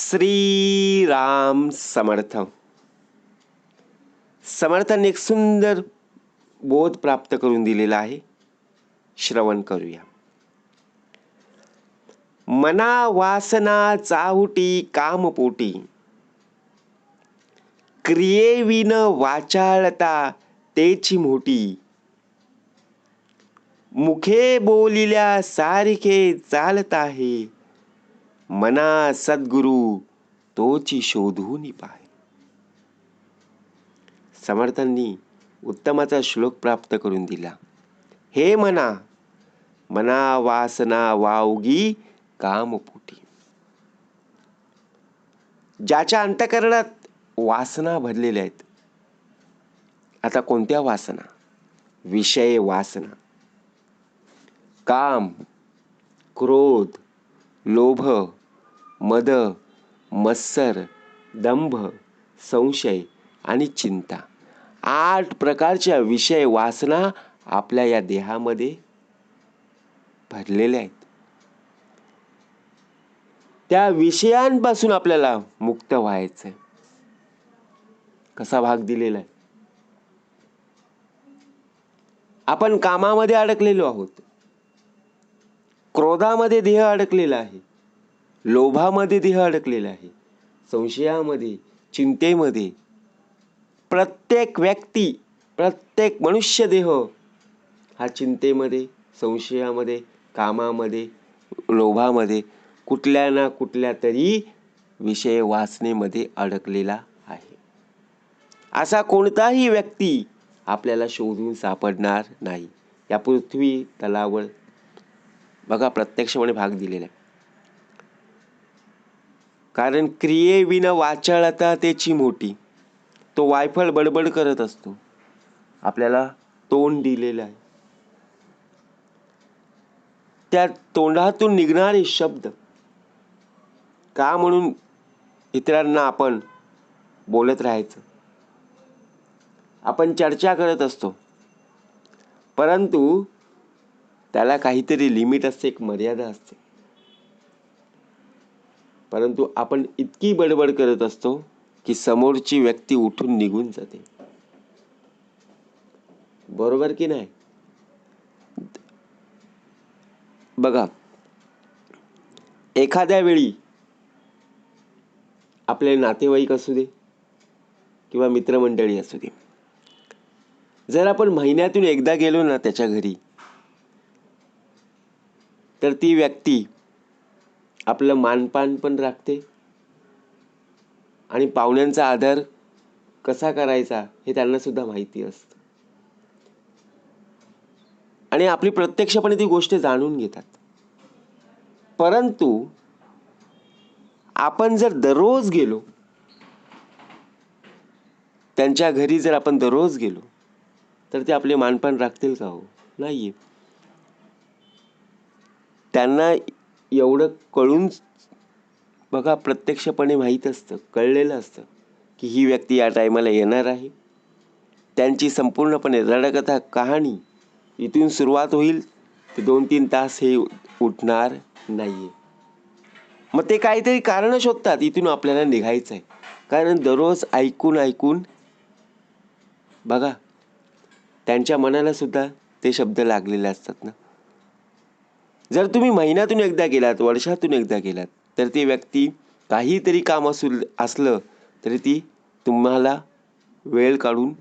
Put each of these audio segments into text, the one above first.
श्रीराम समर्थ समर्थांनी एक सुंदर बोध प्राप्त करून दिलेला आहे. श्रवण करूया. मना वासना चाहुटी कामपोटी। क्रियेविन वाचाळता तेची मोठी मुखे बोलिल्या सारखे चालत आहे मना सद्गुरु तोची शोधून पाय. समर्थांनी उत्तमाचा श्लोक प्राप्त करून दिला. हे मना मना वासना वावगी कामपोटी. ज्याच्या अंतकरणात वासना भरलेल्या आहेत. आता कोणत्या वासना? विषय वासना. काम क्रोध लोभ मद मत्सर दंभ संशय आणि चिंता. आठ प्रकारच्या विषय वासना आपल्या या देहामध्ये भरलेल्या आहेत. त्या विषयांपासून आपल्याला मुक्त व्हायचंय. कसा भाग दिलेला आहे? आपण कामामध्ये अडकलेलो आहोत. क्रोधामध्ये देह अडकलेला आहे. लोभामध्ये देह अडकलेला आहे. संशयामध्ये चिंतेमध्ये. प्रत्येक व्यक्ती प्रत्येक मनुष्य देह हा चिंतेमध्ये संशयामध्ये कामामध्ये लोभामध्ये कुठल्या ना कुठल्या तरी विषय वाचनेमध्ये अडकलेला आहे. असा कोणताही व्यक्ती आपल्याला शोधून सापडणार नाही. या पृथ्वी तलावर बघा प्रत्यक्षपणे भाग दिलेला आहे. कारण क्रियेविन वाचाळता त्याची मोठी. तो वायफळ बडबड करत असतो. आपल्याला तोंड दिलेलं आहे. त्या तोंडातून निघणारे शब्द. का म्हणून इतरांना आपण बोलत राहायचं? आपण चर्चा करत असतो. परंतु त्याला काहीतरी लिमिट असते एक मर्यादा असते. परंतु आपण इतकी बडबड करत असतो की समोरची व्यक्ती उठून निघून जाते. बरोबर की नाही? बघा एखाद्या वेळी आपले नातेवाईक असू दे किंवा मित्रमंडळी असू दे जर आपण महिन्यातून एकदा गेलो ना त्याच्या घरी तर ती व्यक्ती आपलं मानपान पण राखते. आणि पाहुण्यांचा आदर कसा करायचा हे त्यांना सुद्धा माहिती असतं. आणि आपली प्रत्यक्षपणे ती गोष्ट जाणून घेतात. परंतु आपण जर दररोज गेलो त्यांच्या घरी जर आपण दररोज गेलो तर ते आपले मानपान राखतील का हो? नाहीये. त्यांना एवढं कळून बघा प्रत्यक्षपणे माहीत असतं कळलेलं असतं की ही व्यक्ती या टायमाला येणार आहे. त्यांची संपूर्णपणे रडकथा कहाणी इथून सुरुवात होईल ते दोन तीन तास हे उठणार नाही आहे मग ते काहीतरी कारणं शोधतात इथून आपल्याला निघायचं आहे. कारण दररोज ऐकून ऐकून बघा त्यांच्या मनालासुद्धा ते शब्द लागलेले असतात ना. जर तुम्ही महिन्यातून एकदा गेलात वर्षातून एकदा गेलात तर ती व्यक्ती काहीतरी काम असू असलं तरी ती तुम्हाला वेळ काढून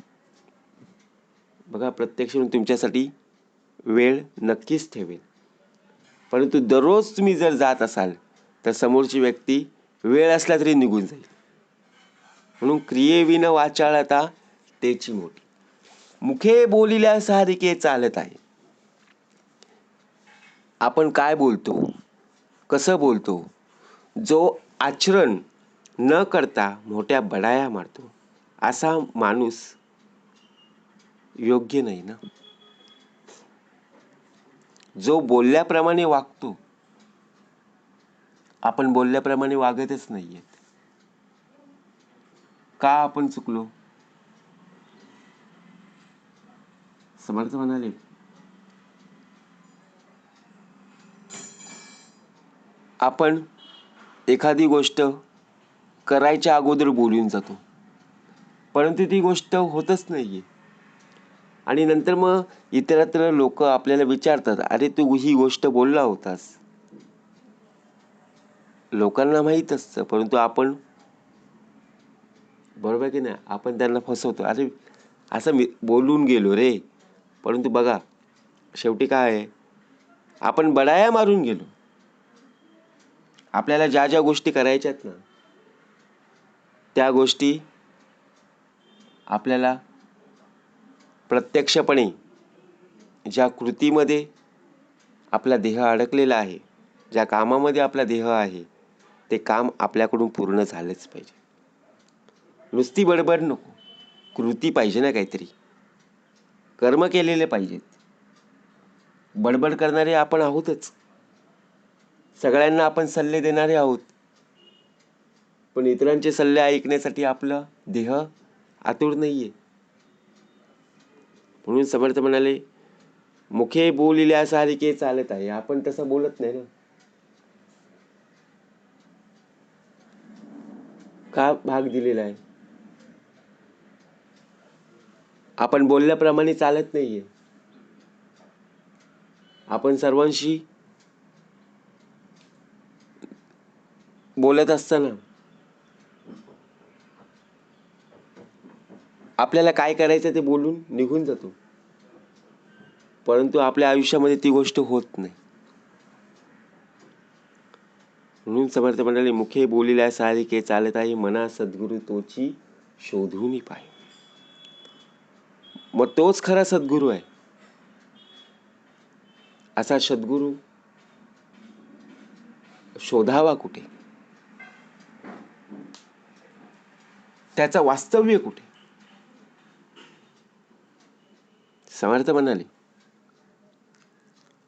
बघा प्रत्यक्ष तुमच्यासाठी वेळ नक्कीच ठेवेल. परंतु दररोज तुम्ही जर जात असाल तर समोरची व्यक्ती वेळ असला तरी निघून जाईल. म्हणून क्रियेविन वाचाळता तेची मोठी. मुखे बोलिल्या सारिके चालत आहे. आपण काय बोलतो? कसं बोलतो? जो आचरण न करता मोठ्या बडाया मारतो असा माणूस योग्य नाही ना? जो बोलल्याप्रमाणे वागतो आपण बोलल्याप्रमाणे वागतच नाहीयेत का आपण चुकलो? समर्थ म्हणाले आपण एखादी गोष्ट करायच्या अगोदर बोलून जातो. परंतु ती गोष्ट होतच नाही आहे आणि नंतर मग इतरत्र लोक आपल्याला विचारतात अरे तू ही गोष्ट बोलला होतास. लोकांना माहीत असतं परंतु आपण बरोबर की नाही? आपण त्यांना फसवतो. अरे असं मी बोलून गेलो रे. परंतु बघा शेवटी काय आहे? आपण बडाया मारून गेलो. आपल्याला ज्या ज्या गोष्टी करायच्यात ना त्या गोष्टी आपल्याला प्रत्यक्षपणे ज्या कृतीमध्ये आपला देह अडकलेला आहे ज्या कामामध्ये आपला देह आहे ते काम आपल्याकडून पूर्ण झालंच पाहिजे. नुसती बडबड नको. कृती पाहिजे ना काहीतरी. कर्म केलेले पाहिजेत. बडबड करणारे आपण आहोतच. सगळ्यांना आपण सल्ले देणारे आहोत. पण इतरांचे सल्ले ऐकण्यासाठी आपला देह आतुर नाही आहे म्हणून समर्थ म्हणाले मुखे बोलिल्या सारिके चालत आहे. आपण तसं बोलत नाही ना. का भाग दिलेला आहे? आपण बोलल्याप्रमाणे चालत नाहीये. आपण सर्वांशी बोलत असताना आपल्याला काय करायचं ते बोलून निघून जातो. परंतु आपल्या आयुष्यामध्ये ती गोष्ट होत नाही. म्हणून समर्थ मंडळी मुखे बोलिल्या सारिके चालत आहे मना सद्गुरु तोची शोधून पाय. मग तोच खरा सद्गुरू आहे. असा सद्गुरू शोधावा कुठे? त्याचं वास्तव्य कुठे? समर्थ म्हणाले.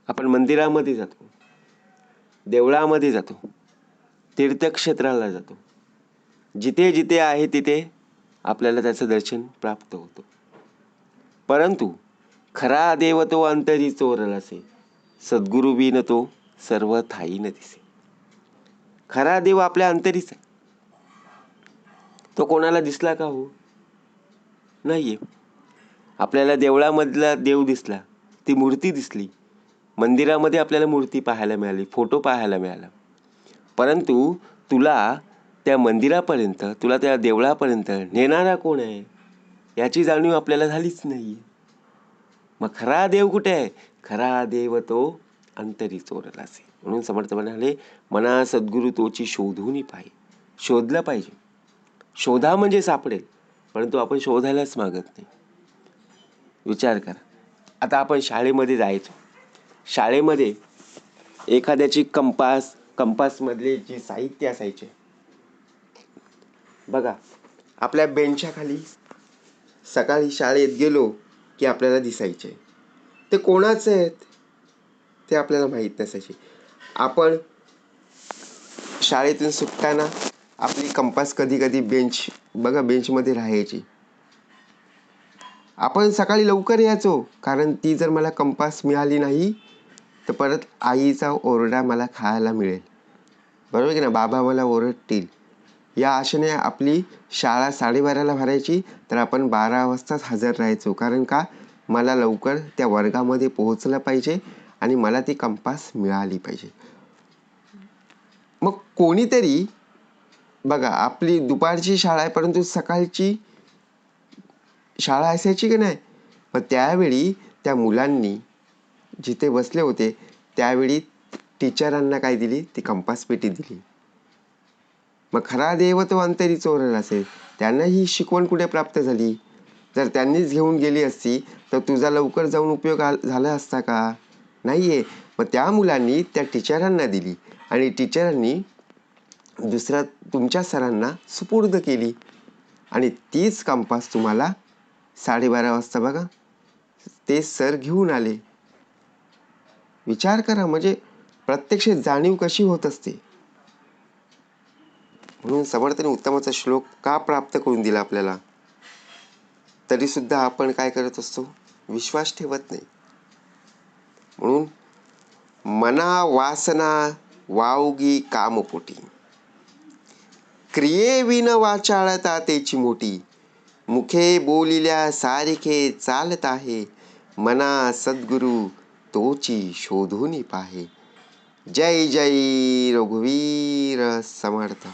आपण मंदिरामध्ये जातो. देवळामध्ये जातो. तीर्थक्षेत्राला जातो. जिथे जिथे आहे तिथे आपल्याला त्याचं दर्शन प्राप्त होतं. परंतु खरा देव तो अंतरी चोरल असे सद्गुरु बिन तो सर्व थाई न दिसे. खरा देव आपल्या अंतरीच आहे. तो कोणाला दिसला का हो? नाहीये. आपल्याला देवळामधला देव दिसला. ती मूर्ती दिसली. मंदिरामध्ये आपल्याला मूर्ती पाहायला मिळाली फोटो पाहायला मिळाला. परंतु तुला त्या मंदिरापर्यंत तुला त्या देवळापर्यंत नेणारा कोण आहे? याची जाणीव आपल्याला झालीच नाही मग खरा देव कुठे आहे? खरा देव तो अंतरी चोरला असे म्हणून समर्थ म्हणाले मना सद्गुरू तोची शोधूनही पाहिजे शोधलं पाहिजे. शोधा म्हणजे सापडेल परंतु आपण शोधायलाच मागत नाही. विचार करा. आता आपण शाळेमध्ये जायचो. शाळेमध्ये एखाद्याची कंपास कंपासमधले जे साहित्य असायचे. बघा आपल्या बेंचाखाली सकाळी शाळेत गेलो की आपल्याला दिसायचे. ते कोणाचे आहेत? ते आपल्याला माहीत नसायचे. आपण शाळेतून सुटताना आपली कंपास कधी कधी बेंच बघा बेंचमध्ये राहायची. आपण सकाळी लवकर यायचो कारण ती जर मला कंपास मिळाली नाही तर परत आईचा ओरडा मला खायला मिळेल. बरोबर की ना बाबा मला ओरडतील. या आशेने आपली शाळा साडेबाराला भरायची तर आपण बारा वाजताच हजर राहायचो. कारण का? मला लवकर त्या वर्गामध्ये पोहोचलं पाहिजे आणि मला ती कंपास मिळाली पाहिजे. मग कोणीतरी बघा आपली दुपारची शाळा आहे परंतु सकाळची शाळा असायची की नाही? मग त्यावेळी त्या मुलांनी जिथे बसले होते त्यावेळी टीचरांना काय दिली? ती कंपास पेटी दिली. मग खरा देव तो अंतरी चोरला असेल त्यांना ही शिकवण कुठे प्राप्त झाली? जर त्यांनीच घेऊन गेली असती तर तुझा लवकर जाऊन उपयोग आ- झाला असता का? नाही आहे मग त्या मुलांनी त्या टीचरांना दिली आणि टीचरांनी दुसऱ्या तुमच्या सरांना सुपूर्द केली. आणि तीच कंपास तुम्हाला साडेबारा वाजता बघा. ते सर घेऊन आले. विचार करा म्हणजे प्रत्यक्ष जाणीव कशी होत असते? म्हणून समर्थने उत्तमाचा श्लोक का प्राप्त करून दिला आपल्याला? तरीसुद्धा आपण काय करत असतो? विश्वास ठेवत नाही. म्हणून मना वासना वावगी कामपोटी. क्रियेविन वाचाळता तेची मोठी. मुखे बोलिल्या सारिखे चालत आहे. मना सद्गुरु तोची शोधून पाहे. जय जय रघुवीर समर्थ.